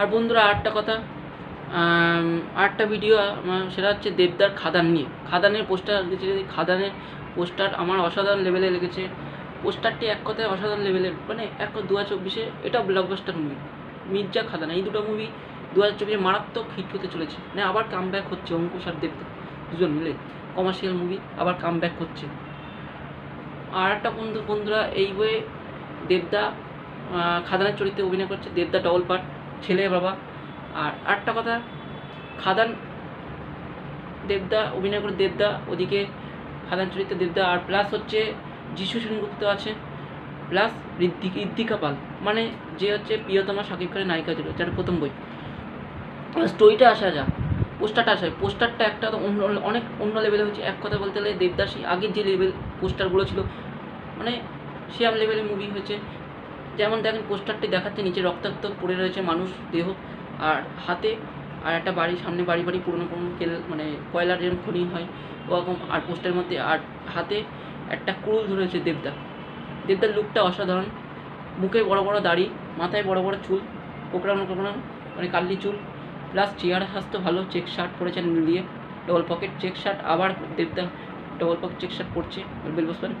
আর বন্ধুরা আরেকটা কথা আরেকটা ভিডিও সেটা হচ্ছে দেবদার খাদান নিয়ে। খাদানের পোস্টার লিখেছে খাদানের পোস্টার আমার অসাধারণ লেভেলে লেগেছে, পোস্টারটি এক কথায় অসাধারণ লেভেলের মানে এক দু হাজার চব্বিশে এটাও ব্লকবাস্টার মুভি মির্জা খাদান। এই দুটো মুভি দু হাজার চব্বিশে মারাত্মক হিট হতে চলেছে। মানে আবার কাম ব্যাক হচ্ছে অঙ্কুশ আর দেবদা দুজন মিলে। কমার্শিয়াল মুভি আবার কাম ব্যাক হচ্ছে। আর একটা বন্ধু, বন্ধুরা, এই বইয়ে দেবদা খাদানের চরিত্রে অভিনয় করছে দেবদা ডবল পার্ট ছেলে বাবা। আর আরেকটা কথা, খাদান দেবদা, অভিনয় করে দেবদা, ওদিকে খাদান চরিত্রে দেবদা, আর প্লাস হচ্ছে যিশু সেনগুপ্ত আছে। প্লাস ঋদ্ধিক ঋদ্ধিকা পাল মানে যে হচ্ছে প্রিয়তমা সাকিব খানের নায়িকা ছিল, যার প্রথম বই। স্টোরিটা আসা যা পোস্টারটা আসে পোস্টারটা একটা অন্য, অনেক অন্য লেভেলে হচ্ছে এক কথা বলতে গেলে দেবদাসী আগের যে লেভেল পোস্টারগুলো ছিল মানে সেম লেভেলের মুভি হয়েছে। যেমন দেখেন, পোস্টারটি দেখাচ্ছে, নিচে রক্তাক্ত পড়ে রয়েছে মানুষ, দেহ আর হাতে। আর একটা বাড়ি, সামনে বাড়ি বাড়ি, পুরনো পুরনো কেল মানে কয়লার যেরকম খনি হয়, ওরকম। আর পোস্টারের মধ্যে, আর হাতে একটা কুড়ুল ধরেছে দেবদা। দেবদার লুকটা অসাধারণ। মুখে বড় বড় দাড়ি, মাথায় বড় বড় চুল, কোকড়ানো কোকড়ানো মানে কাল্লি চুল। প্লাস চেহারা স্বাস্থ্য ভালো, চেক শার্ট পরেছেন মিলিয়ে ডবল পকেট চেক শার্ট আবার দেবদা ডবল পকেট চেক শার্ট পরছে, বেল বসবেন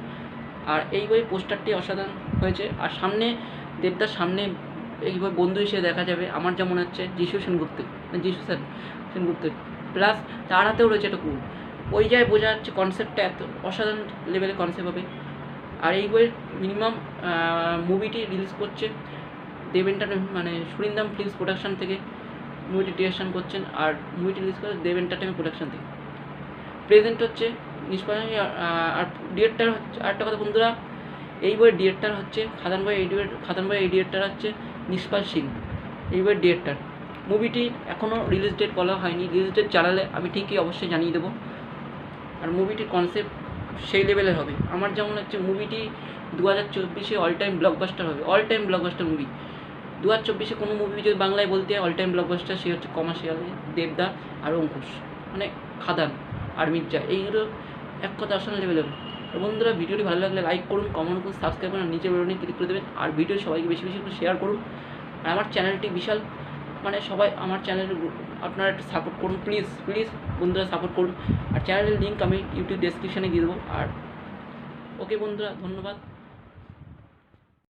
আর এই বই পোস্টারটি অসাধারণ হয়েছে। আর সামনে, দেবদার সামনে এই বই বন্ধু হিসেবে দেখা যাবে আমার যেমন হচ্ছে যিশু সেনগুপ্ত মানে যিশু স্যার সেনগুপ্ত। প্লাস তার হাতেও রয়েছে একটা কুল ওই জায়গায় বোঝা যাচ্ছে কনসেপ্টটা এত অসাধারণ লেভেলের কনসেপ্ট হবে। আর এই বইয়ের মিনিমাম মুভিটি রিলিজ করছে দেব এন্টারটেন মানে সুরিন্দাম ফিল্মস প্রোডাকশন থেকে। মুভিটি ডিরেকশন করছেন। আর মুভিটি রিলিজ করে দেব এন্টারটেনমেন্ট প্রোডাকশন থেকে। প্রেজেন্ট হচ্ছে নিষ্পাদন আর ডিরেক্টর হচ্ছে আরেকটা কথা বন্ধুরা, এই বইয়ের ডিরেক্টর হচ্ছে খাদান বই এই খাদান বই এই হচ্ছে নিষ্পাল সিং, এই বইয়ের ডিরেক্টর। মুভিটি এখনও রিলিজ ডেট বলা হয়নি রিলিজ ডেট জানালে আমি ঠিকই অবশ্যই জানিয়ে দেবো। আর মুভিটির কনসেপ্ট সেই লেভেলের হবে। আমার যেমন হচ্ছে মুভিটি দু হাজার চব্বিশে অল টাইম ব্লকবাস্টার হবে অল টাইম ব্লকবাস্টার মুভি দু হাজার চব্বিশে কোনো মুভি যদি বাংলায় বলতে হয় অল টাইম ব্লকবাস্টার সে হচ্ছে কমার্শিয়াল দেবদা আর অঙ্কুশ মানে খাদান আর মির্জা, এইগুলো এক কথা আসলে লেভেলের তো বন্ধুরা, ভিডিওটি ভালো লাগলে লাইক করুন কমেন্ট করুন সাবস্ক্রাইব করুন নিচে বেরোনি ক্লিক করে দেবেন। আর ভিডিও সবাইকে বেশি বেশি করে শেয়ার করুন। আর আমার চ্যানেলটি বিশাল মানে সবাই আমার চ্যানেল আপনারা একটু সাপোর্ট করুন প্লিজ প্লিজ বন্ধুরা সাপোর্ট করুন। আর চ্যানেলের লিঙ্ক আমি ইউটিউব ডেসক্রিপশানে দিয়ে দেবো। আর ওকে বন্ধুরা, ধন্যবাদ।